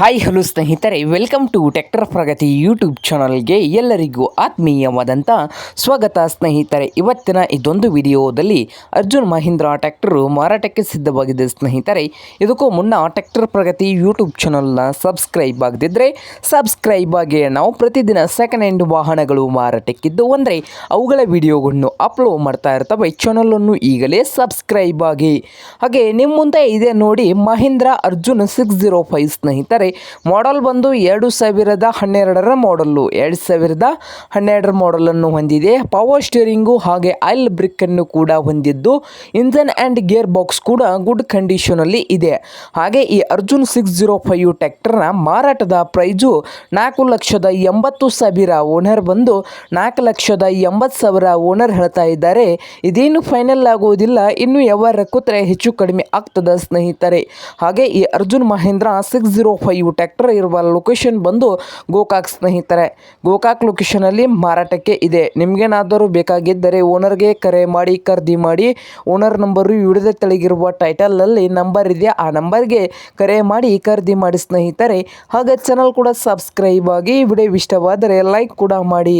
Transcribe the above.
Hi hello ಸ್ನೇಹಿತರೆ welcome to tractor Pragati YouTube ಚಾನಲ್ಗೆ ಎಲ್ಲರಿಗೂ ಆತ್ಮೀಯವಾದಂಥ ಸ್ವಾಗತ ಸ್ನೇಹಿತರೆ. ಇವತ್ತಿನ ಇದೊಂದು ವಿಡಿಯೋದಲ್ಲಿ ಅರ್ಜುನ್ ಮಹೀಂದ್ರ ಟ್ಯಾಕ್ಟರು ಮಾರಾಟಕ್ಕೆ ಸಿದ್ಧವಾಗಿದೆ ಸ್ನೇಹಿತರೆ. ಇದಕ್ಕೂ ಮುನ್ನ ಟ್ಯಾಕ್ಟರ್ ಪ್ರಗತಿ ಯೂಟ್ಯೂಬ್ ಚಾನಲ್ನ ಸಬ್ಸ್ಕ್ರೈಬ್ ಆಗದಿದ್ದರೆ ಸಬ್ಸ್ಕ್ರೈಬ್ ಆಗಿ ನಾವು ಪ್ರತಿದಿನ ಸೆಕೆಂಡ್ ಹ್ಯಾಂಡ್ ವಾಹನಗಳು ಮಾರಾಟಕ್ಕಿದ್ದು. ಅಂದರೆ ಅವುಗಳ ವಿಡಿಯೋಗಳನ್ನು ಅಪ್ಲೋಡ್ ಮಾಡ್ತಾ ಇರ್ತವೆ. ಚಾನಲನ್ನು ಈಗಲೇ ಸಬ್ಸ್ಕ್ರೈಬ್ ಆಗಿ. ಹಾಗೆ ನಿಮ್ಮ ಮುಂದೆ ಇದೆ ನೋಡಿ Mahindra Arjun six zero five ಸ್ನೇಹಿತರೆ. ಮಾಡೆಲ್ ಬಂದು ಎರಡು ಸಾವಿರದ ಹನ್ನೆರಡರ ಮಾಡಲ್ಲು ಎರಡು ಸಾವಿರದ ಹನ್ನೆರಡರ ಮಾಡಲನ್ನು ಹೊಂದಿದೆ. ಪವರ್ ಸ್ಟಿಯರಿಂಗು ಹಾಗೆ ಆಯಿಲ್ ಬ್ರಿಕ್ಕನ್ನು ಕೂಡ ಹೊಂದಿದ್ದು ಇಂಜನ್ ಆ್ಯಂಡ್ ಗೇರ್ ಬಾಕ್ಸ್ ಕೂಡ ಗುಡ್ ಕಂಡೀಷನಲ್ಲಿ ಇದೆ. ಹಾಗೆ ಈ ಅರ್ಜುನ್ ಸಿಕ್ಸ್ ಜೀರೋ ಫೈವ್ ಟ್ಯಾಕ್ಟರ್ನ ಮಾರಾಟದ ಪ್ರೈಜು ನಾಲ್ಕು ಲಕ್ಷದ ಎಂಬತ್ತು ಸಾವಿರ ಓನರ್ ಬಂದು ನಾಲ್ಕು ಲಕ್ಷದ ಎಂಬತ್ತು ಸಾವಿರ ಓನರ್ ಹೇಳ್ತಾ ಇದ್ದಾರೆ. ಇದೇನು ಫೈನಲ್ ಆಗುವುದಿಲ್ಲ ಇನ್ನು ಯಾವಾರ ಕೂತ್ರೆ ಹೆಚ್ಚು ಕಡಿಮೆ ಆಗ್ತದ ಸ್ನೇಹಿತರೆ. ಹಾಗೆ ಈ Arjun Mahindra six zero five tractor ಇರುವ ಲೊಕೇಶನ್ ಬಂದು ಗೋಕಾಕ್ ಸ್ನೇಹಿತರೆ. ಗೋಕಾಕ್ ಲೊಕೇಶನಲ್ಲಿ ಮಾರಾಟಕ್ಕೆ ಇದೆ. ನಿಮಗೇನಾದರೂ ಬೇಕಾಗಿದ್ದರೆ ಓನರ್ಗೆ ಕರೆ ಮಾಡಿ, ಖರೀದಿ ಮಾಡಿ ಓನರ್ ನಂಬರು ವಿಡಿಯೋದ ತೆಳಗಿರುವ ಟೈಟಲಲ್ಲಿ ನಂಬರ್ ಇದೆ ಆ ನಂಬರ್ಗೆ ಕರೆ ಮಾಡಿ, ಖರೀದಿ ಮಾಡಿ ಸ್ನೇಹಿತರೆ. ಹಾಗೆ ಚಾನಲ್ ಕೂಡ ಸಬ್ಸ್ಕ್ರೈಬ್ ಆಗಿ ವಿಡಿಯೋ ಇಷ್ಟವಾದರೆ ಲೈಕ್ ಕೂಡ ಮಾಡಿ.